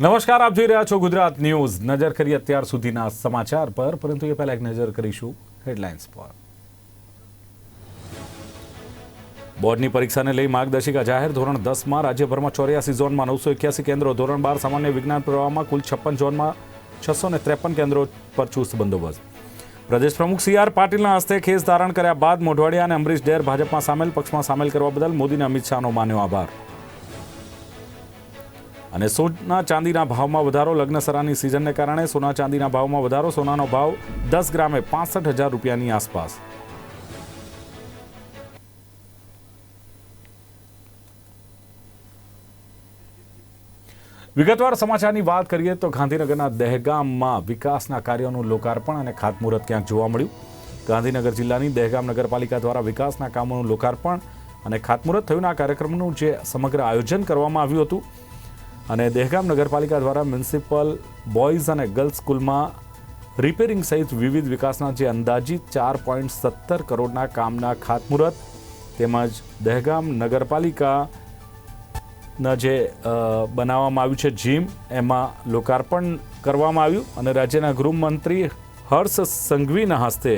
નમસ્કાર, આપ જોઈ રહ્યા છો ગુજરાત ન્યૂઝ. નજર કરી અત્યાર સુધીના સમાચાર પર, પરંતુ એ પહેલા એક નજર કરીશું હેડલાઇન્સ પર. બોર્ડની પરીક્ષાને લઈ માર્ગદર્શિકા જાહેર. ધોરણ દસમાં રાજ્યભરમાં ચોર્યાસી ઝોનમાં નવસો એક્યાસી કેન્દ્રો. ધોરણ બાર સામાન્ય વિજ્ઞાન પ્રવાહમાં કુલ છપ્પન ઝોનમાં છસો ને ત્રેપન કેન્દ્રો પર ચુસ્ત બંદોબસ્ત. પ્રદેશ પ્રમુખ સી આર પાટીલના હસ્તે ખેસ ધારણ કર્યા બાદ મોઢવાડિયા અને અમરીશ ડેર ભાજપમાં સામેલ, પક્ષમાં સામેલ કરવા બદલ મોદીને અમિત શાહનો માન્યો આભાર. અને સોના ચાંદીના ભાવમાં વધારો લગ્નસરાની સિઝનને કારણે સોના ચાંદીના ભાવમાં વધારો, સોનાનો ભાવ દસ ગ્રામે પાસઠ હજાર રૂપિયાની આસપાસ. વિગતવાર સમાચારની વાત કરીએ તો ગાંધીનગરના દહેગામમાં વિકાસના કાર્યોનું લોકાર્પણ અને ખાતમુહૂર્ત ક્યાંક જોવા મળ્યું. ગાંધીનગર જિલ્લાની દહેગામ નગરપાલિકા દ્વારા વિકાસના કામોનું લોકાર્પણ અને ખાતમુહૂર્ત થયું આ કાર્યક્રમનું જે સમગ્ર આયોજન કરવામાં આવ્યું હતું અને દહેગામ નગરપાલિકા દ્વારા મ્યુનિસિપલ બોયઝ અને ગર્લ્સ સ્કૂલમાં રિપેરિંગ સહિત વિવિધ વિકાસના જે અંદાજિત ચાર પોઈન્ટ સત્તર કરોડના કામના ખાતમુહૂર્ત તેમજ દહેગામ નગરપાલિકાના જે બનાવવામાં આવ્યું છે જીમ એમાં લોકાર્પણ કરવામાં આવ્યું અને રાજ્યના ગૃહમંત્રી હર્ષ સંઘવીના હસ્તે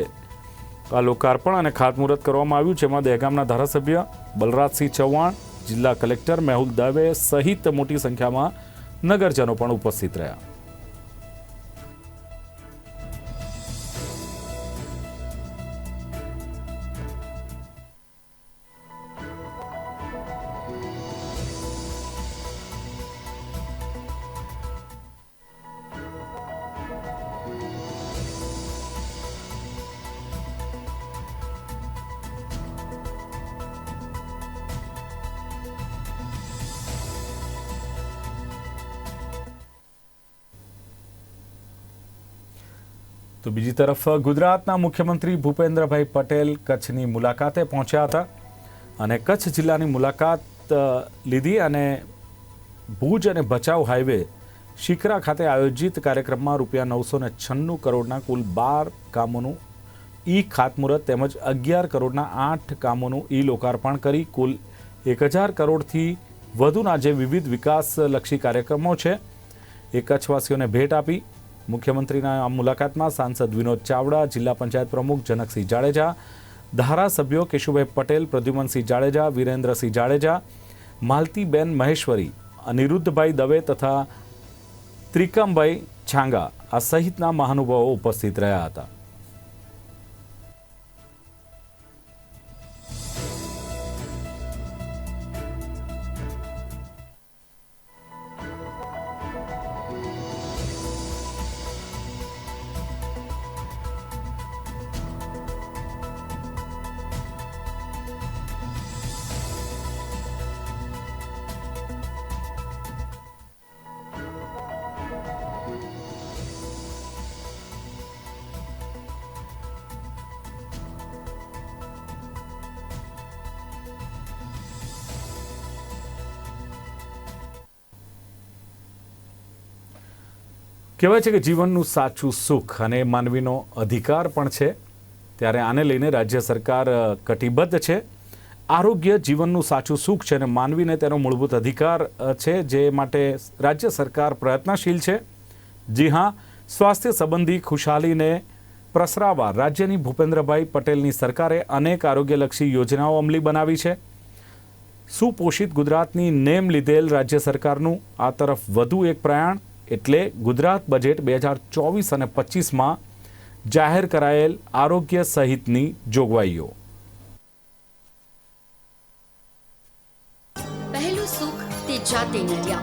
આ લોકાર્પણ અને ખાતમુહૂર્ત કરવામાં આવ્યું, જેમાં દહેગામના ધારાસભ્ય બલરાજસિંહ ચૌહાણ જિલ્લા કલેક્ટર મેહુલ દવે સહિત મોટી સંખ્યામાં નગરજનો પણ ઉપસ્થિત રહ્યા. તો બીજી તરફ ગુજરાતના મુખ્યમંત્રી ભૂપેન્દ્રભાઈ પટેલ કચ્છની મુલાકાતે પહોંચ્યા હતા અને કચ્છ જિલ્લાની મુલાકાત લીધી અને ભુજ અને ભચાઉ હાઈવે શિકરા ખાતે આયોજિત કાર્યક્રમમાં રૂપિયા નવસો ને છન્નું કરોડના કુલ બાર કામોનું ઈ ખાતમુહૂર્ત તેમજ અગિયાર કરોડના આઠ કામોનું ઈ લોકાર્પણ કરી કુલ એક હજાર કરોડથી વધુના જે વિવિધ વિકાસલક્ષી કાર્યક્રમો છે, એ કચ્છવાસીઓને ભેટ આપી મુખ્યમંત્રીના આ મુલાકાતમાં સાંસદ વિનોદ ચાવડા, જિલ્લા પંચાયત પ્રમુખ જનકસિંહ જાડેજા, ધારાસભ્યો કેશુભાઈ પટેલ, પ્રદ્યુમનસિંહ જાડેજા, વિરેન્દ્રસિંહ જાડેજા, માલતીબેન મહેશ્વરી, અનિરુદ્ધભાઈ દવે તથા ત્રિકમભાઈ છાંગા આ સહિતના મહાનુભાવો ઉપસ્થિત રહ્યા હતા. કહેવાય છે કે જીવનનું સાચું સુખ અને માનવીનો અધિકાર પણ છે. ત્યારે આને લઈને રાજ્ય સરકાર કટિબદ્ધ છે. આરોગ્ય જીવનનું સાચું સુખ છે અને માનવીને તેનો મૂળભૂત અધિકાર છે, જે માટે રાજ્ય સરકાર પ્રયત્નશીલ છે. જી હા, સ્વાસ્થ્ય સંબંધી ખુશાલીને પ્રસરાવવા રાજ્યની ભૂપેન્દ્રભાઈ પટેલની સરકારે અનેક આરોગ્યલક્ષી યોજનાઓ અમલી બનાવી છે. સુપોષિત ગુજરાતની નેમ લીધેલ રાજ્ય સરકારનું આ તરફ વધુ એક પ્રયાણ. એટલે ગુજરાત બજેટ બે હજાર ચોવીસ અને પચીસમાં જાહેર કરાયેલ આરોગ્ય સહિતની જોગવાઈઓ. પહેલું સુખ તે જાતે નડ્યા.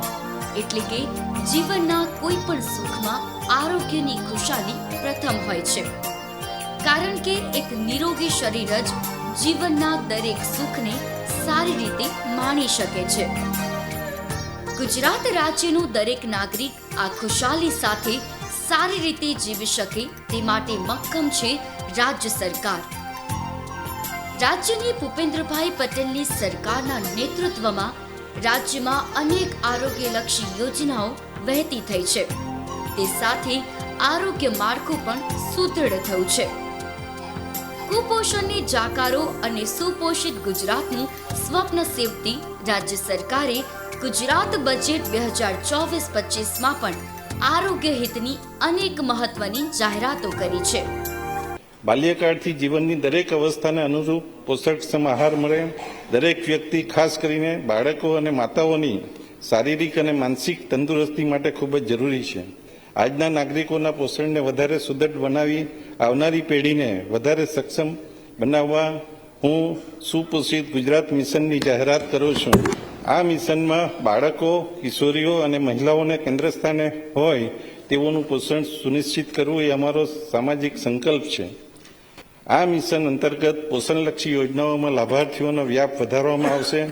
એટલે કે જીવનના કોઈ પણ સુખમાં આરોગ્યની ખુશાલી પ્રથમ હોય છે. કારણ કે એક નિરોગી શરીર જ જીવનના દરેક સુખને સારી રીતે માણી શકે છે. ગુજરાત રાજ્યનું દરેક નાગરિક આ ખુશાલી સાથે સારી રીતે જીવી શકે તે માટે મક્કમ છે રાજ્ય સરકાર. રાજ્યની ભૂપેન્દ્રભાઈ પટેલની સરકારના નેતૃત્વમાં રાજ્યમાં અનેક આરોગ્યલક્ષી યોજનાઓ વહેતી થઈ છે. તે સાથે આરોગ્ય માળખું પણ સુદૃઢ થયું છે. કુપોષણને જાકારો અને સુપોષિત ગુજરાતનું સ્વપ્ન સેવતી રાજ્ય સરકારે ગુજરાત બજેટ બે હજાર ચોવીસ પચીસમાં પણ આરોગ્ય હિતની અનેક મહત્વની જાહેરાતો કરી છે. બાલ્યકાળથી જીવનની દરેક અવસ્થાને અનુરૂપ પોષકક્ષમ આહાર મળે. દરેક વ્યક્તિ ખાસ કરીને બાળકો અને માતાઓની શારીરિક અને માનસિક તંદુરસ્તી માટે ખૂબ જ જરૂરી છે. આજના નાગરિકોના પોષણને વધારે સુદૃઢ બનાવી આવનારી પેઢીને વધારે સક્ષમ બનાવવા હું સુપોષિત ગુજરાત મિશનની જાહેરાત કરું છું. આ મિશનમાં બાળકો, કિશોરીઓ અને મહિલાઓને કેન્દ્ર સ્થાને હોય તેઓનું પોષણ સુનિશ્ચિત કરવું એ અમારો સામાજિક સંકલ્પ છે. આ મિશન અંતર્ગત પોષણલક્ષી યોજનાઓમાં લાભાર્થીઓનો વ્યાપ વધારવામાં આવશે,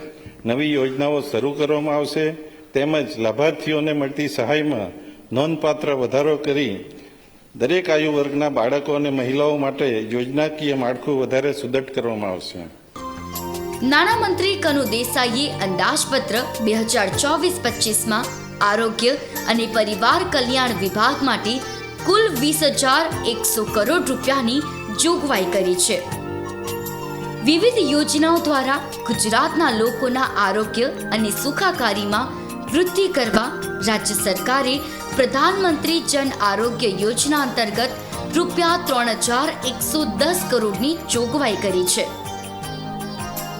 નવી યોજનાઓ શરૂ કરવામાં આવશે, તેમજ લાભાર્થીઓને મળતી સહાયમાં નોંધપાત્ર વધારો કરી દરેક આયુ વર્ગના બાળકો અને મહિલાઓ માટે યોજનાકીય માળખું વધારે સુદૃઢ કરવામાં આવશે. નાણામંત્રી કનુ દેસાઈએ અંદાજપત્ર બે હજાર ચોવીસ પચીસમાં આરોગ્ય અને પરિવાર કલ્યાણ વિભાગ માટે કુલ વીસ હજાર એકસો કરોડ રૂપિયાની જોગવાઈ કરી છે. વિવિધ યોજનાઓ દ્વારા ગુજરાતના લોકોના આરોગ્ય અને સુખાકારીમાં વૃદ્ધિ કરવા રાજ્ય સરકારે પ્રધાનમંત્રી જન આરોગ્ય યોજના અંતર્ગત રૂપિયા ત્રણ હજાર એકસો દસ કરોડની જોગવાઈ કરી છે.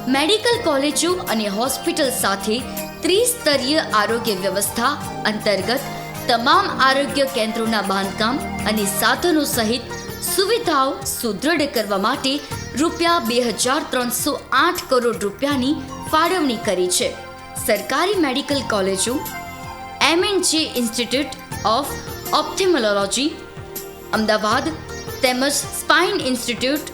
મેડિકલ કોલેજો અને હોસ્પિટલ સાથે ત્રિસ્તરીય આરોગ્ય વ્યવસ્થા અંતર્ગત તમામ આરોગ્ય કેન્દ્રોના બાંધકામ અને સાધનો સહિત સુવિધાઓ સુદૃઢ કરવા માટે રૂપિયા બે હજાર ત્રણસો આઠ કરોડ રૂપિયાની ફાળવણી કરી છે. સરકારી મેડિકલ કોલેજો MNJ institute of ophthalmology Ahmedabad, તેમજ સ્પાઇન ઇન્સ્ટિટ્યૂટ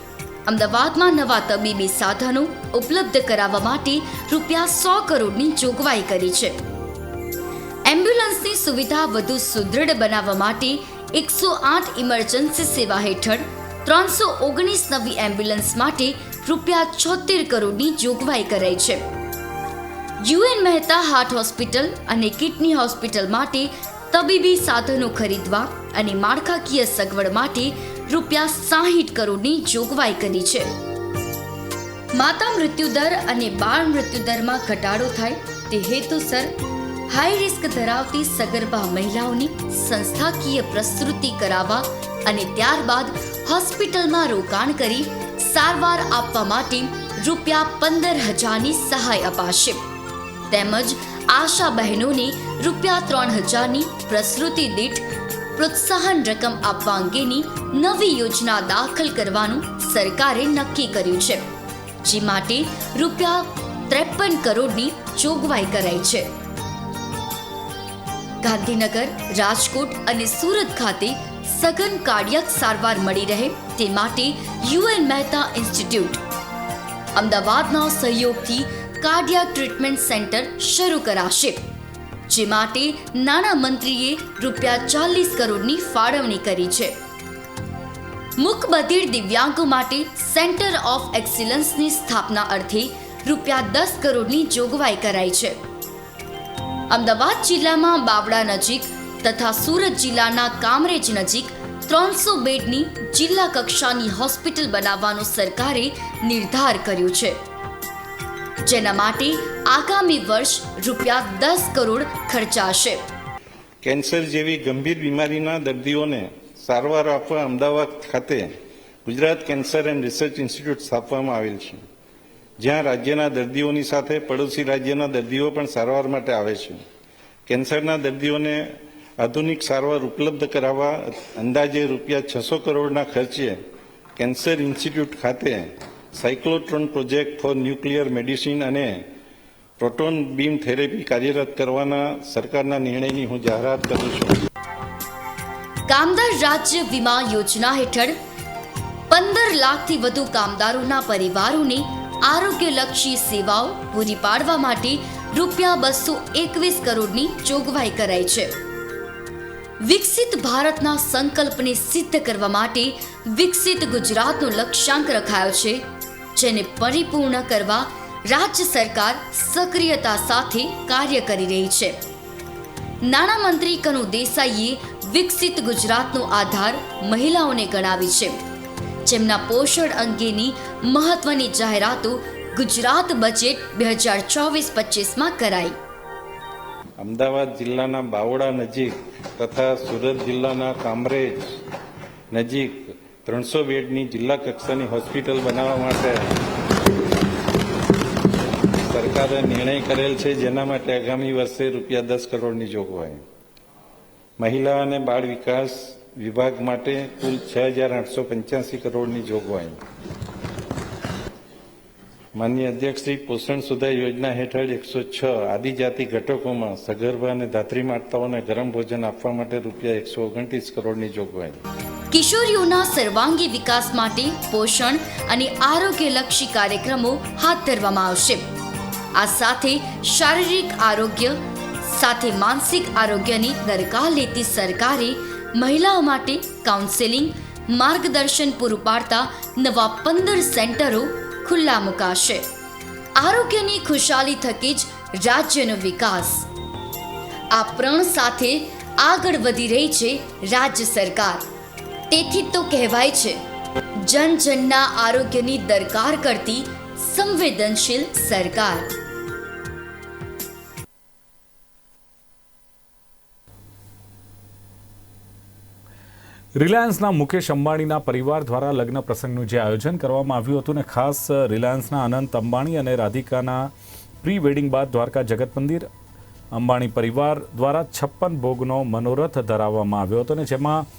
અમદાવાદમાં નવા તબીબી સાધનો ઉપલબ્ધ કરાવવા માટે રૂપિયા સો કરોડની જોગવાઈ કરી છે. એમ્બ્યુલન્સની સુવિધા વધુ સુદૃઢ બનાવવા માટે એકસો આઠ ઇમરજન્સી સેવા હેઠળ ત્રણસો ઓગણીસ નવી એમ્બ્યુલન્સ માટે રૂપિયા છોતેર કરોડની જોગવાઈ કરાઈ છે. યુએન મહેતા હાર્ટ હોસ્પિટલ અને કિડની હોસ્પિટલ માટે તબીબી સાધનો ખરીદવા અને માળખાકીય સગવડ માટે રૂપિયા સાહીઠ કરોડની જોગવાઈ કરી છે. માતા મૃત્યુદર અને બાળ મૃત્યુદરમાં ઘટાડો થાય તે હેતુસર હાઈ રિસ્ક ધરાવતી સગર્ભા મહિલાઓની સંસ્થાકીય પ્રસ્તુતિ કરાવવા અને ત્યારબાદ હોસ્પિટલમાં રોકાણ કરી સારવાર આપવા માટે રૂપિયા પંદર હજારની સહાય અપાશે. તેમજ આશા બહેનોને રૂપિયા ત્રણ હજારની પ્રસૃતિ દીઠ પ્રોત્સાહન રકમ આપવા અંગેની નવી યોજના દાખલ કરવાનું સરકારે નક્કી કર્યું છે. જે માટે રૂપિયા ત્રેપન કરોડની જોગવાઈ કરાઈ છે. ગાંધીનગર, રાજકોટ અને સુરત ખાતે સઘન કાર્ડિયક સારવાર મળી રહે તે માટે યુએન મહેતા ઇન્સ્ટિટ્યૂટ. અમદાવાદના સહયોગથી કાર્ડિયાક ટ્રીટમેન્ટ સેન્ટર શરૂ કરાશે. જે માટે નાણામંત્રીએ રૂપિયા ચાલીસ કરોડની ફાળવણી કરી છે. મુકબધિર દિવ્યાંગો માટે સેન્ટર ઓફ એક્સિલન્સની સ્થાપના અર્થે રૂપિયા દસ કરોડની જોગવાઈ કરાઈ છે. અમદાવાદ જિલ્લામાં બાવડા નજીક તથા સુરત જિલ્લાના કામરેજ નજીક ત્રણસો બેડની જિલ્લા કક્ષાની હોસ્પિટલ બનાવવાનો સરકારે નિર્ધાર કર્યો છે. જેના માટે આગામી વર્ષ રૂપિયા દસ કરોડ ખર્ચાશે. કેન્સર જેવી ગંભીર બીમારીના દર્દીઓને સારવાર આપવા અમદાવાદ ખાતે Gujarat cancer and research institute સ્થાપવામાં આવેલ છે. જ્યાં રાજ્યના દર્દીઓની સાથે પડોશી રાજ્યના દર્દીઓ પણ સારવાર માટે આવે છે. કેન્સરના દર્દીઓને આધુનિક સારવાર ઉપલબ્ધ કરાવવા અંદાજે રૂપિયા છસો કરોડના ખર્ચે કેન્સર ઇન્સ્ટિટ્યૂટ ખાતે cyclotron project for nuclear medicine અને પ્રોટોન બીમ થેરેપી કાર્યરત કરવાના સરકારના નિર્ણયની હું જાહેરાત કરું છું. કામદાર રાજ્ય વીમા યોજના હેઠળ પંદર લાખથી વધુ કામદારોના પરિવારોને આરોગ્યલક્ષી સેવાઓ પૂરી પાડવા માટે રૂપિયા બસો એકવીસ કરોડની જોગવાઈ કરાઈ છે. વિકસિત ભારતના સંકલ્પને સિદ્ધ કરવા માટે વિકસિત ગુજરાતનો લક્ષ્યાંક રખાયો છે. જેને પરિપૂર્ણ કરવા રાજ્ય સરકાર સક્રિયતા સાથે કાર્ય કરી રહી છે. નાણામંત્રી કનુ દેસાઈએ વિકસિત ગુજરાતનો આધાર મહિલાઓને ગણાવી છે. જેમના પોષણ અંગેની મહત્વની જાહેરાતો ગુજરાત બજેટ બે હજાર ચોવીસ પચીસમાં કરાઈ. અમદાવાદ જિલ્લાના બાવળા નજીક તથા સુરત જિલ્લાના કામરેજ નજીક ત્રણસો બેડની જિલ્લા કક્ષાની હોસ્પિટલ બનાવવા માટે સરકારે નિર્ણય કરેલ છે, જેના માટે આગામી વર્ષે રૂપિયા દસ કરોડની જોગવાઈ. મહિલા અને બાળ વિકાસ વિભાગ માટે કુલ છ હજાર આઠસો પંચ્યાસી કરોડની જોગવાઈ. માન્ય અધ્યક્ષ શ્રી પોષણ સુધા યોજના હેઠળ એકસો છ આદિજાતિ ઘટકોમાં સગર્ભા અને ધાત્રી માતાઓને ગરમ ભોજન આપવા માટે રૂપિયા એકસો ઓગણત્રીસ કરોડની જોગવાઈ. કિશોરીઓના સર્વાંગી વિકાસ માટે પોષણ અને આરોગ્યલક્ષી કાર્યક્રમો હાથ ધરવામાં આવશે. આ સાથે શારીરિક આરોગ્ય, સાથે માનસિક આરોગ્યની દરકાર લેતી સરકારે મહિલાઓ માટે કાઉન્સેલિંગ માર્ગદર્શન પૂરું પાડતા નવા પંદર સેન્ટરો ખુલ્લા મુકાશે. આરોગ્યની ખુશાલી થકી જ રાજ્યનો વિકાસ. આ પ્રણ સાથે આગળ વધી રહી છે રાજ્ય સરકાર. તેથી તો કહેવાય છે જન જનના આરોગ્યની દરકાર કરતી સંવેદનશીલ સરકાર. રિલાયન્સના મુકેશ અંબાણીના પરિવાર દ્વારા લગ્ન પ્રસંગનું જે આયોજન કરવામાં આવ્યું હતું ને ખાસ રિલાયન્સના અનંત અંબાણી અને રાધિકાના પ્રી વેડિંગ બાદ દ્વારકા જગત મંદિર અંબાણી પરિવાર દ્વારા છપ્પન ભોગનો મનોરથ ધરાવવામાં આવ્યો હતો ને જેમાં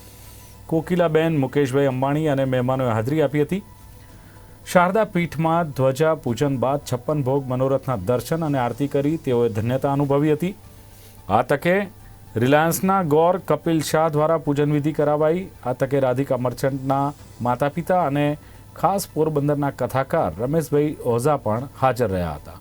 કોકિલાબેન, મુકેશભાઈ અંબાણી અને મહેમાનોએ હાજરી આપી હતી. શારદા પીઠમાં ધ્વજા પૂજન બાદ છપ્પન ભોગ મનોરથના દર્શન અને આરતી કરી તેઓએ ધન્યતા અનુભવી હતી. આ તકે રિલાયન્સના ગોર કપિલ શાહ દ્વારા પૂજન વિધિ કરાવાઈ આ તકે રાધિકા મર્ચન્ટના માતા પિતા અને ખાસ પોરબંદરના કથાકાર રમેશભાઈ ઓઝા પણ હાજર રહ્યા હતા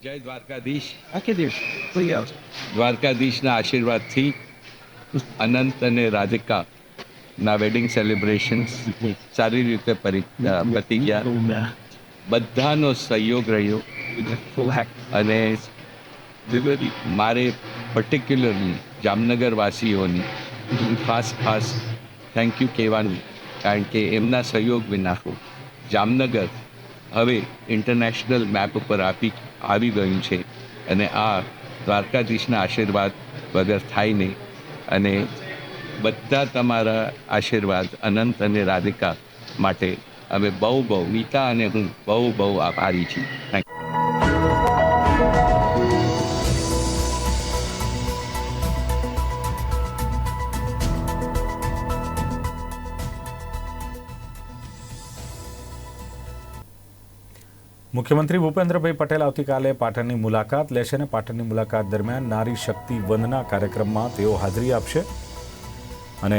જય દ્વારકાધીશ આખી દિવસ દ્વારકાધીશના આશીર્વાદથી અનંત અને રાધિકા ના વેડિંગ સેલિબ્રેશન સારી રીતે પતી ગયા બધાનો સહયોગ રહ્યો. અને મારે પર્ટિક્યુલરલી જામનગરવાસીઓની ખાસ ખાસ થેન્ક યુ કહેવાનું કારણ કે એમના સહયોગ વિના જામનગર હવે ઇન્ટરનેશનલ મેપ ઉપર આપી આવી ગયું છે. અને આ દ્વારકાધીશના આશીર્વાદ વગર થાય નહીં. અને બધા તમારા આશીર્વાદ અનંત અને રાધિકા માટે અમે બહુ બહુ મીતા અને હું બહુ બહુ આભારી છીએ થેન્ક મુખ્યમંત્રી ભૂપેન્દ્રભાઈ પટેલ આવતીકાલે પાટણની મુલાકાત લેશે અને પાટણની મુલાકાત દરમિયાન નારી શક્તિ વંદના કાર્યક્રમમાં તેઓ હાજરી આપશે. અને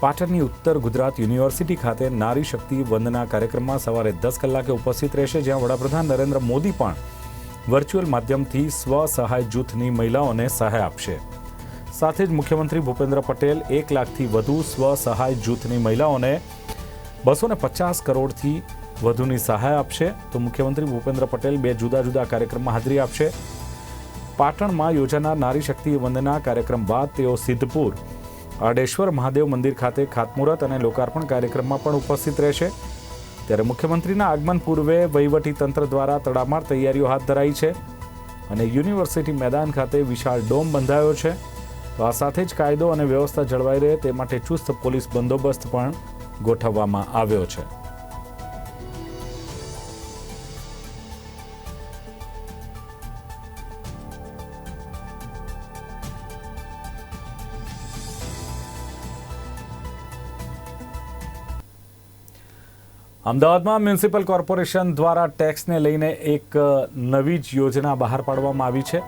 પાટણની ઉત્તર ગુજરાત યુનિવર્સિટી ખાતે નારી શક્તિ વંદના કાર્યક્રમમાં સવારે દસ કલાકે ઉપસ્થિત રહેશે, જ્યાં વડાપ્રધાન નરેન્દ્ર મોદી પણ વર્ચ્યુઅલ માધ્યમથી સ્વ સહાય જૂથની મહિલાઓને સહાય આપશે. સાથે જ મુખ્યમંત્રી ભૂપેન્દ્ર પટેલ એક લાખથી વધુ સ્વ સહાય જૂથની મહિલાઓને બસો ને પચાસ કરોડથી વધુની સહાય આપશે. તો મુખ્યમંત્રી ભૂપેન્દ્ર પટેલ બે જુદા જુદા કાર્યક્રમમાં હાજરી આપશે. પાટણમાં યોજાનાર નારી શક્તિ વંદના કાર્યક્રમ બાદ તેઓ સિદ્ધપુર આડેશ્વર મહાદેવ મંદિર ખાતે ખાતમુહૂર્ત અને લોકાર્પણ કાર્યક્રમમાં પણ ઉપસ્થિત રહેશે. ત્યારે મુખ્યમંત્રીના આગમન પૂર્વે વહીવટી તંત્ર દ્વારા તડામાર તૈયારીઓ હાથ ધરાઈ છે અને યુનિવર્સિટી મેદાન ખાતે વિશાળ ડોમ બંધાયો છે. તો આ સાથે જ કાયદો અને વ્યવસ્થા જળવાઈ રહે તે માટે ચુસ્ત પોલીસ બંદોબસ્ત પણ ગોઠવવામાં આવ્યો છે. અમદાવાદમાં મ્યુનિસિપલ કોર્પોરેશન દ્વારા ટેક્સને લઈને એક નવી જ યોજના બહાર પાડવામાં આવી છે.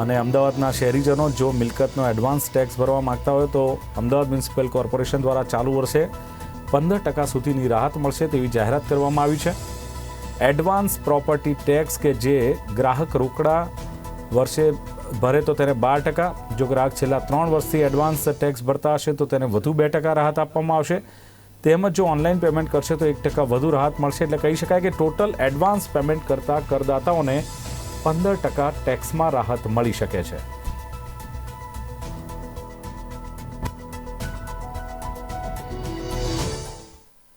અને અમદાવાદના શહેરીજનો જો મિલકતનો એડવાન્સ ટેક્સ ભરવા માંગતા હોય તો અમદાવાદ મ્યુનિસિપલ કોર્પોરેશન દ્વારા ચાલુ વર્ષે પંદર ટકા સુધીની રાહત મળશે તેવી જાહેરાત કરવામાં આવી છે. એડવાન્સ પ્રોપર્ટી ટેક્સ કે જે ગ્રાહક રોકડા વર્ષે ભરે તો તેને બાર ટકા, જો ગ્રાહક છેલ્લા ત્રણ વર્ષથી એડવાન્સ ટેક્સ ભરતા હશે તો તેને વધુ બે ટકા રાહત આપવામાં આવશે. તેમજ જો ઓનલાઈન પેમેન્ટ કરશે તો એક ટકા વધુ રાહત મળશે. એટલે કહી શકાય કે ટોટલ એડવાન્સ પેમેન્ટ કરતા કરદાતાઓને પંદર ટકા ટેક્સમાં રાહત મળી શકે છે.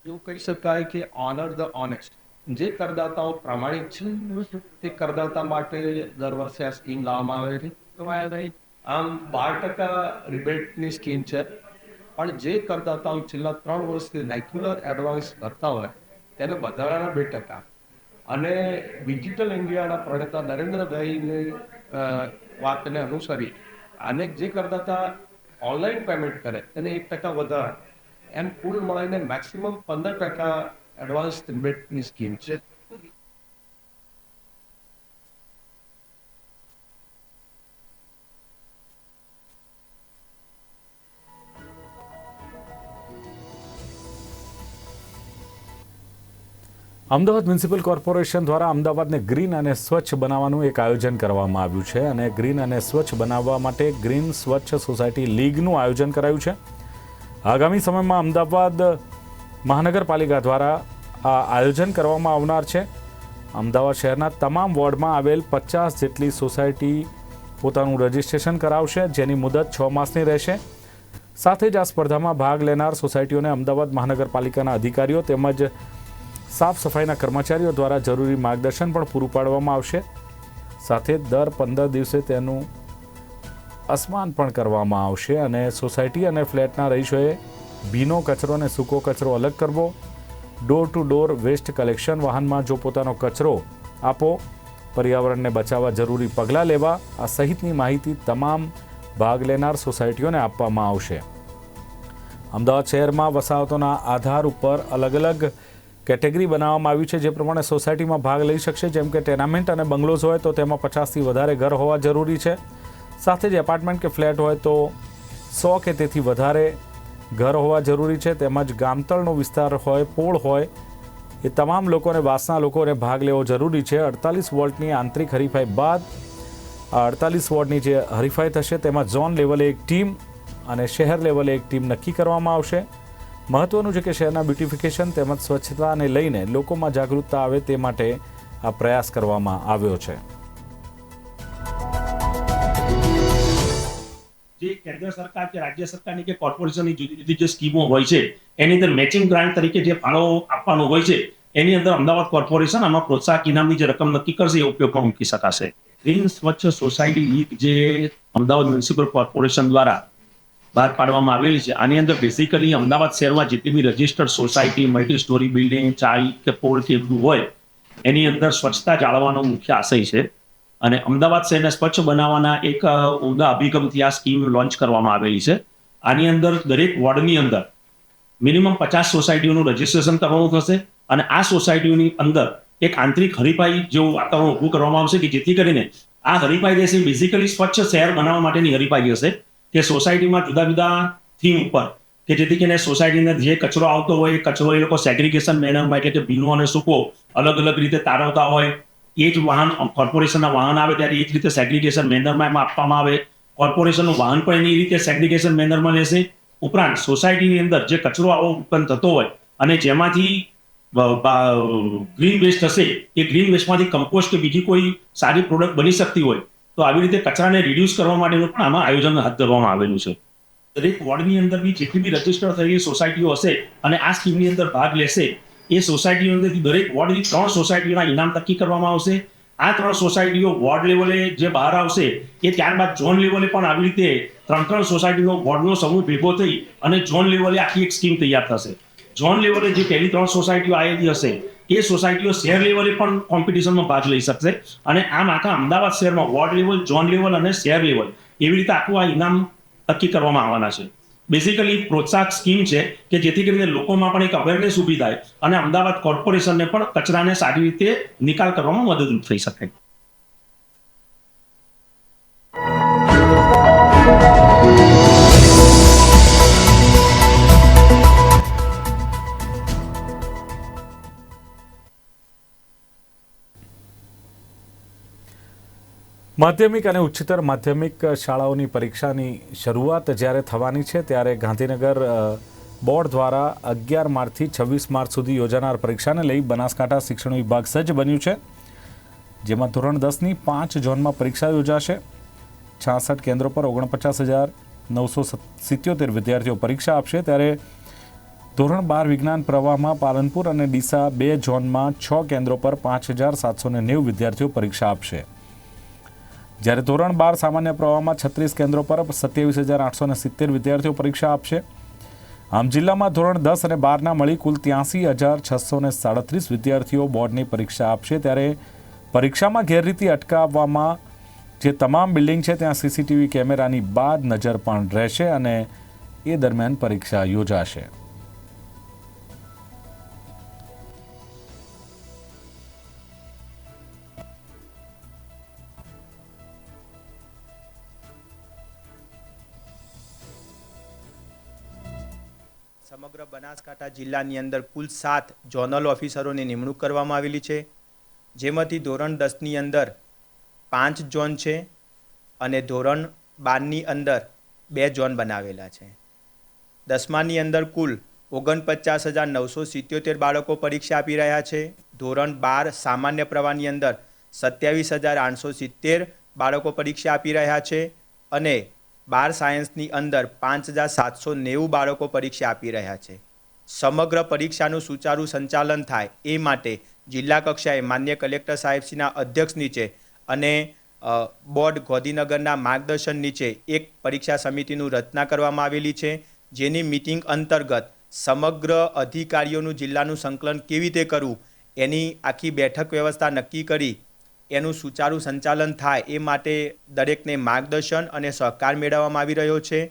એવું કહી શકાય કે ઓનર ધ ઓનેસ્ટ જે કરદાતાઓ પ્રામાણિક છે, તે કરદાતા માટે દર વર્ષે આ સ્કીમ લાવવામાં આવે છે. આમ બાર ટકા રિબેટની સ્કીમ છે. પણ જે કરદાતાઓ છેલ્લા ત્રણ વર્ષથી રેગ્યુલર એડવાન્સ ભરતા હોય, તેને વધારાના બે ટકા અને ડિજિટલ ઇન્ડિયાના પ્રણેતા નરેન્દ્રભાઈની વાતને અનુસરી અને જે કરદાતા ઓનલાઈન પેમેન્ટ કરે, તેને એક ટકા વધારે. એમ કુલ મળીને મેક્સિમમ પંદર ટકા એડવાન્સ રિબેટની સ્કીમ છે. અમદાવાદ મ્યુનિસિપલ કોર્પોરેશન દ્વારા અમદાવાદને ગ્રીન અને સ્વચ્છ બનાવવાનું એક આયોજન કરવામાં આવ્યું છે અને ગ્રીન અને સ્વચ્છ બનાવવા માટે ગ્રીન સ્વચ્છ સોસાયટી લીગનું આયોજન કરાયું છે. આગામી સમયમાં અમદાવાદ મહાનગરપાલિકા દ્વારા આ આયોજન કરવામાં આવનાર છે. અમદાવાદ શહેરના તમામ વોર્ડમાં આવેલ પચાસ જેટલી સોસાયટી પોતાનું રજિસ્ટ્રેશન કરાવશે, જેની મુદત છ માસની રહેશે. સાથે જ આ સ્પર્ધામાં ભાગ લેનાર સોસાયટીઓને અમદાવાદ મહાનગરપાલિકાના અધિકારીઓ તેમજ સાફ સફાઈના કર્મચારીઓ દ્વારા જરૂરી માર્ગદર્શન પણ પૂરું પાડવામાં આવશે. સાથે દર પંદર દિવસે તેનું અસમાન પણ કરવામાં આવશે અને સોસાયટી અને ફ્લેટના રહીશોએ ભીનો કચરો અને સૂકો કચરો અલગ કરવો. Door to door waste collection વાહનમાં જો પોતાનો કચરો આપો, પર્યાવરણને બચાવવા જરૂરી પગલાં લેવા, આ સહિતની માહિતી તમામ ભાગ લેનાર સોસાયટીઓને આપવામાં આવશે. અમદાવાદ શહેરમાં વસાહતોના આધાર ઉપર અલગ અલગ કેટેગરી બનાવવામાં આવી છે જે પ્રમાણે સોસાયટીમાં ભાગ લઈ શકશે. જેમ કે ટેનામેન્ટ અને બંગલોઝ હોય તો તેમાં પચાસથી વધારે ઘર હોવા જરૂરી છે. સાથે જ એપાર્ટમેન્ટ કે ફ્લેટ હોય તો સો કે તેથી વધારે ઘર હોવા જરૂરી છે. તેમજ ગામતળનો વિસ્તાર હોય, પોળ હોય, એ તમામ લોકોને, વાસના લોકોને ભાગ લેવો જરૂરી છે. અડતાલીસ વોલ્ટની આંતરિક હરીફાઈ બાદ આ અડતાલીસ વોર્ડની જે હરીફાઈ થશે, તેમાં ઝોન લેવલે એક ટીમ અને શહેર લેવલે એક ટીમ નક્કી કરવામાં આવશે. મહત્વનું છે કે શહેરના બ્યુટિફિકેશન તેમજ સ્વચ્છતાને લઈને લોકોમાં જાગૃતતા આવે તે માટે આ પ્રયાસ કરવામાં આવ્યો છે. જે કેન્દ્ર સરકાર કે રાજ્ય સરકારની કે કોર્પોરેશનની જુદી જુદી જે સ્કીમો હોય છે, એની અંદર મેચિંગ ગ્રાન્ટ તરીકે જે ફાળો આપવાનો હોય છે, એની અંદર અમદાવાદ કોર્પોરેશન આમાં પ્રોત્સાહક ઇનામની જે રકમ નક્કી કરશે એ ઉપયોગમાં મૂકી શકાશે. ગ્રીન સ્વચ્છ સોસાયટી લીગ જે અમદાવાદ મ્યુનિસિપલ કોર્પોરેશન દ્વારા બહાર પાડવામાં આવેલી છે. આની અંદર બેઝિકલી અમદાવાદ શહેરમાં જેટલી બી registered society multi storey building ચાઈ કે પોળ કે બધું હોય, એની અંદર સ્વચ્છતા જાળવવાનો મુખ્ય આશય છે. અને અમદાવાદ શહેરને સ્વચ્છ બનાવવાના એક ઉમદા અભિગમથી આ સ્કીમ લોન્ચ કરવામાં આવેલી છે. આની અંદર દરેક વોર્ડની અંદર મિનિમમ પચાસ સોસાયટીઓનું રજીસ્ટ્રેશન કરવાનું થશે અને આ સોસાયટીઓની અંદર એક આંતરિક હરીફાઈ જેવું વાતાવરણ ઊભું કરવામાં આવશે કે જેથી કરીને આ હરીફાઈ દેશે બેઝિકલી સ્વચ્છ શહેર બનાવવા માટેની હરીફાઈ હશે. કે સોસાયટીમાં જુદા જુદા થીમ ઉપર કે જેથી કરીને સોસાયટીને જે કચરો આવતો હોય, એ કચરો એ લોકો સેગ્રિગેશન મેનરમાં એટલે કે ભીનો અને સૂકો અલગ અલગ રીતે તારવતા હોય. એ જ વાહન કોર્પોરેશનના વાહન આવે ત્યારે એ જ રીતે સેગ્રિગેશન મેનરમાં એમાં આપવામાં આવે. કોર્પોરેશનનું વાહન પણ એની રીતે સેગ્રિગેશન મેનરમાં લેશે. ઉપરાંત સોસાયટીની અંદર જે કચરો આવો ઉત્પન્ન થતો હોય અને જેમાંથી ગ્રીન વેસ્ટ હશે, એ ગ્રીન વેસ્ટમાંથી કમ્પોસ્ટ બીજી કોઈ સારી પ્રોડક્ટ બની શકતી હોય તો આવી રીતે કચરાને રિડ્યુસ કરવા માટેનું પણ આમાં આયોજન હાથ ધરવામાં આવેલું છે. દરેક વોર્ડની અંદર બી જેટલી બી રજિસ્ટર થયેલી સોસાયટીઓ હશે અને આ સ્કીમની અંદર ભાગ લેશે, એ સોસાયટીઓ અંદરથી દરેક વોર્ડની ત્રણ સોસાયટીઓના ઇનામ નક્કી કરવામાં આવશે. આ ત્રણ સોસાયટીઓ વોર્ડ લેવલે જે બહાર આવશે, એ ત્યારબાદ ઝોન લેવલે પણ આવી રીતે ત્રણ ત્રણ સોસાયટીનો વોર્ડનો સમૂહ ભેગો થઈ અને ઝોન લેવલે આખી એક સ્કીમ તૈયાર થશે. ઝોન લેવલે જે પહેલી ત્રણ સોસાયટીઓ આવેલી હશે એ સોસાયટીઓ શહેર લેવલે પણ કોમ્પિટિશનમાં ભાગ લઈ શકશે. અને આમ આખા અમદાવાદ શહેરમાં વોર્ડ લેવલ, ઝોન લેવલ અને શહેર લેવલ એવી રીતે આખું આ ઇનામ નક્કી કરવામાં આવવાના છે. બેઝિકલી પ્રોત્સાહક સ્કીમ છે કે જેથી કરીને લોકોમાં પણ એક અવેરનેસ ઊભી થાય અને અમદાવાદ કોર્પોરેશનને પણ કચરાને સારી રીતે નિકાલ કરવામાં મદદરૂપ થઈ શકે માધ્યમિક અને ઉચ્ચતર માધ્યમિક શાળાઓની પરીક્ષાની શરૂઆત જ્યારે થવાની છે, ત્યારે ગાંધીનગર બોર્ડ દ્વારા અગિયાર માર્ચથી છવ્વીસ માર્ચ સુધી યોજાનાર પરીક્ષાને લઈ બનાસકાંઠા શિક્ષણ વિભાગ સજ્જ બન્યું છે. જેમાં ધોરણ દસની પાંચ ઝોનમાં પરીક્ષા યોજાશે. છાસઠ કેન્દ્રો પર ઓગણપચાસ હજાર નવસો સિત્યોતેર વિદ્યાર્થીઓ પરીક્ષા આપશે. ત્યારે ધોરણ બાર વિજ્ઞાન પ્રવાહમાં પાલનપુર અને ડીસા બે ઝોનમાં છ કેન્દ્રો પર પાંચ હજાર સાતસો નેવું વિદ્યાર્થીઓ પરીક્ષા આપશે. જ્યારે ધોરણ બાર સામાન્ય પ્રવાહમાં છત્રીસ કેન્દ્રો પર સત્યાવીસ હજાર આઠસો ને સિત્તેર વિદ્યાર્થીઓ પરીક્ષા આપશે. આમ જિલ્લામાં ધોરણ દસ અને બારના મળી કુલ ત્યાંસી હજાર છસો સાડત્રીસ વિદ્યાર્થીઓ બોર્ડની પરીક્ષા આપશે. ત્યારે પરીક્ષામાં ગેરરીતિ અટકાવવામાં જે તમામ બિલ્ડિંગ છે ત્યાં સીસીટીવી કેમેરાની બાદ નજર પણ રહેશે અને એ દરમિયાન પરીક્ષા યોજાશે. સમગ્ર બનાસકાંઠા જિલ્લાની અંદર કુલ સાત ઝોનલ ઓફિસરોની નિમણૂક કરવામાં આવેલી છે. જેમાંથી ધોરણ દસની અંદર પાંચ ઝોન છે અને ધોરણ બારની અંદર બે ઝોન બનાવેલા છે. દસમાની અંદર કુલ ઓગણપચાસ હજાર નવસો સિત્યોતેર બાળકો પરીક્ષા આપી રહ્યા છે. ધોરણ બાર સામાન્ય પ્રવાહની અંદર સત્યાવીસ હજાર આઠસો સિત્તેર બાળકો પરીક્ષા આપી રહ્યા છે અને બાર સાયન્સની અંદર પાંચ હજાર સાતસો નેવું બાળકો પરીક્ષા આપી રહ્યા છે. સમગ્ર પરીક્ષાનું સુચારુ સંચાલન થાય એ માટે જિલ્લા કક્ષાએ માન્ય કલેક્ટર સાહેબશ્રીના અધ્યક્ષ નીચે અને બોર્ડ ગોધીનગરના માર્ગદર્શન નીચે એક પરીક્ષા સમિતિનું રચના કરવામાં આવેલી છે, જેની મિટિંગ અંતર્ગત સમગ્ર અધિકારીઓનું જિલ્લાનું સંકલન કેવી રીતે કરવું એની આખી બેઠક વ્યવસ્થા નક્કી કરી એનું સુચારુ સંચાલન થાય એ માટે દરેકને માર્ગદર્શન અને સહકાર મેળવવામાં આવી રહ્યો છે.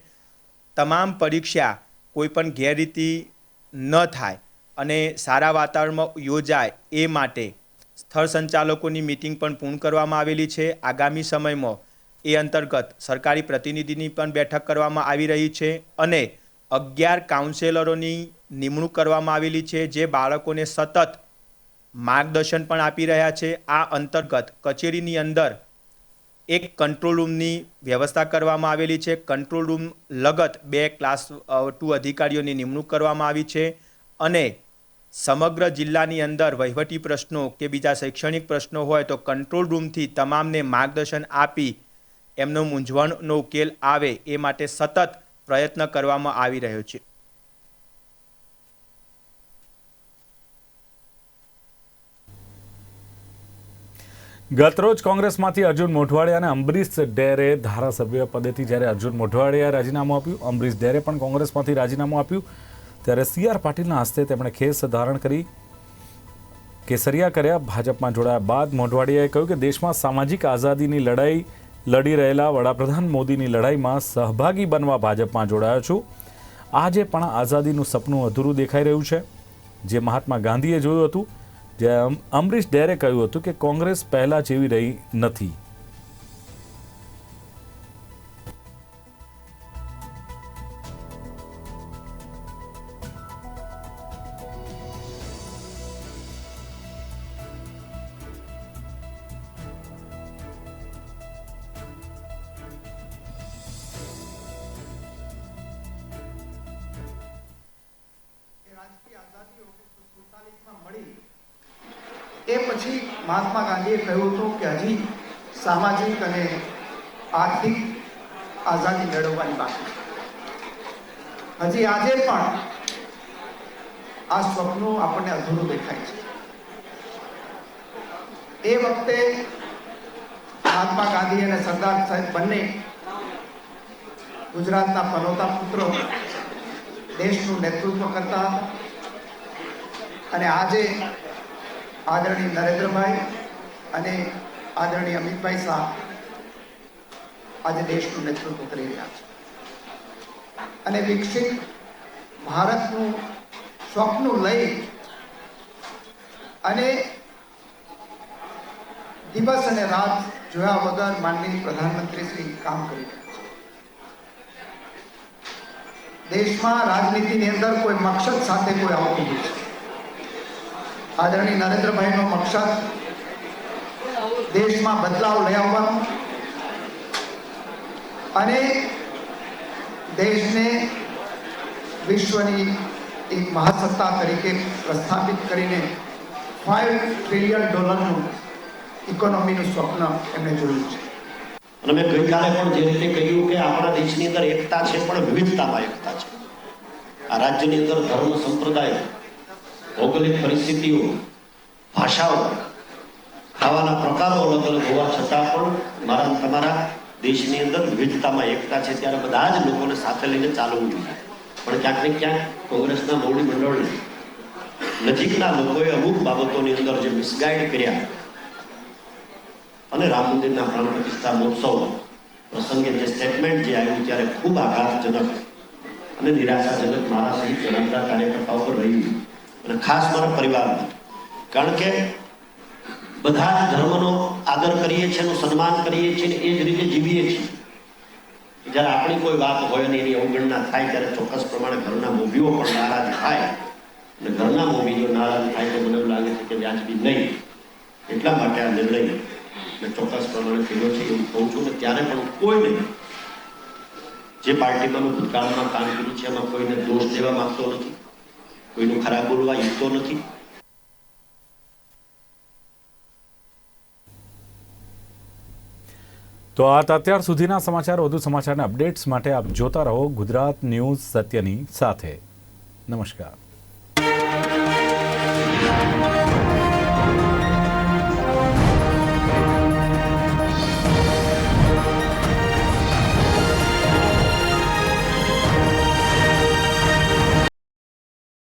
તમામ પરીક્ષા કોઈ પણ ગેરરીતિ ન થાય અને સારા વાતાવરણમાં યોજાય એ માટે સ્થળ સંચાલકોની મિટિંગ પણ પૂર્ણ કરવામાં આવેલી છે. આગામી સમયમાં એ અંતર્ગત સરકારી પ્રતિનિધિની પણ બેઠક કરવામાં આવી રહી છે અને અગિયાર કાઉન્સેલરોની નિમણૂક કરવામાં આવેલી છે જે બાળકોને સતત માર્ગદર્શન પણ આપી રહ્યા છે. આ અંતર્ગત કચેરીની અંદર એક કંટ્રોલ રૂમની વ્યવસ્થા કરવામાં આવેલી છે. કંટ્રોલ રૂમ લગત બે ક્લાસ ટુ અધિકારીઓની નિમણૂક કરવામાં આવી છે અને સમગ્ર જિલ્લાની અંદર વહીવટી પ્રશ્નો કે બીજા શૈક્ષણિક પ્રશ્નો હોય તો કંટ્રોલ રૂમથી તમામને માર્ગદર્શન આપી એમનો મૂંઝવણનો ઉકેલ આવે એ માટે સતત પ્રયત્ન કરવામાં આવી રહ્યો છે. ગતરોજ કોંગ્રેસમાંથી અર્જુન મોઢવાડિયા અને અમરીશ ડેરે ધારાસભ્ય પદેથી જ્યારે અર્જુન મોઢવાડિયાએ રાજીનામું આપ્યું અમરીશ ડેરે પણ કોંગ્રેસમાંથી રાજીનામું આપ્યું, ત્યારે સી આર પાટીલના હસ્તે તેમણે ખેસ ધારણ કરી કેસરિયા કર્યા. ભાજપમાં જોડાયા બાદ મોઢવાડિયાએ કહ્યું કે દેશમાં સામાજિક આઝાદીની લડાઈ લડી રહેલા વડાપ્રધાન મોદીની લડાઈમાં સહભાગી બનવા ભાજપમાં જોડાયો છું. આજે પણ આઝાદીનું સપનું અધૂરું દેખાઈ રહ્યું છે. જે મહાત્મા ગાંધીએ જોયું હતું જે અમ- અમરીશ ડેરે કહ્યું હતું કે કોંગ્રેસ પહેલાં જેવી રહી નથી. એ પછી મહાત્મા ગાંધીએ કહ્યું હતું કે હજી સામાજિક અને આર્થિક આઝાદી મેળવવાની બાકી હજી આજે પણ આ સ્વપ્નો આપણને અધૂરું દેખાય છે. એ વખતે મહાત્મા ગાંધી અને સરદાર સાહેબ બંને ગુજરાતના પનોતા પુત્રો દેશનું નેતૃત્વ કરતા હતા. અને આજે આદરણીય નરેન્દ્રભાઈ અને આદરણીય અમિતભાઈ શાહ આજે દેશનું નેતૃત્વ કરી રહ્યા છે. અને વિકસિત ભારતનું સ્વપ્ન લઈ અને દિવસ અને રાત જોયા વગર માનનીય પ્રધાનમંત્રી શ્રી કામ કરી રહ્યા છે. દેશમાં રાજનીતિની અંદર કોઈ મકસદ સાથે કોઈ આવતું નથી. આદરણીય નરેન્દ્રભાઈનો મકસદ દેશમાં બદલાવ લઈ આવવાનો. અને દેશને વિશ્વની એક મહાસત્તા તરીકે પ્રસ્થાપિત કરીને ફાઇવ ટ્રિલિયન ડોલરનું ઇકોનોમીનું સ્વપ્ન એમણે જોયું છે. અને મેં ગઈકાલે પણ જે રીતે કહ્યું કે આપણા દેશની અંદર એકતા છે, પણ વિવિધતામાં એકતા છે. આ રાજ્યની અંદર ધર્મ, સંપ્રદાય ભૌગોલિક પરિસ્થિતિઓ, ભાષાઓ, ખાવાના પ્રકારો અલગ અલગ હોવા છતાં પણ મારા તમારા દેશની અંદર વિવિધતામાં એકતા છે ત્યારે બધા જ લોકોને સાથે લઈને ચાલવું જોઈએ. પણ ક્યાંક ને ક્યાંક કોંગ્રેસના મોવડી મંડળને નજીકના લોકોએ અમુક બાબતોની અંદર જે મિસગાઈડ કર્યા અને રામ મંદિરના પ્રાણ પ્રતિષ્ઠા મહોત્સવ પ્રસંગે જે સ્ટેટમેન્ટ જે આવ્યું ત્યારે ખૂબ આઘાતજનક અને નિરાશાજનક મારા સહિત જણાવતા કાર્યકર્તાઓ પર રહ્યું અને ખાસ મારા પરિવારમાં કારણ કે બધા જ ધર્મનો આદર કરીએ છીએ એનું સન્માન કરીએ છીએ એ જ રીતે જીવીએ છીએ. જ્યારે આપણી કોઈ વાત હોય અને એની અવગણના થાય ત્યારે ચોક્કસ પ્રમાણે ઘરના મૂવીઓ પણ નારાજ થાય. અને ઘરના મૂવી જો નારાજ થાય તો મને એવું લાગે છે કે વ્યાજબી નહીં. એટલા માટે આ નિર્ણય મેં ચોક્કસ પ્રમાણે કર્યો છે એવું કહું છું કે ત્યારે પણ કોઈને જે પાર્ટીમાં ભૂતકાળમાં કામ કર્યું છે, એમાં કોઈને દોષ દેવા માંગતો નથી. કોઈનું ખરાબ બોલવા ઈચ્છતો નથી તો આ અત્યાર સુધીના સમાચાર વધુ સમાચારના અપડેટ્સ માટે આપ જોતા રહો ગુજરાત ન્યૂઝ સત્યની સાથે નમસ્કાર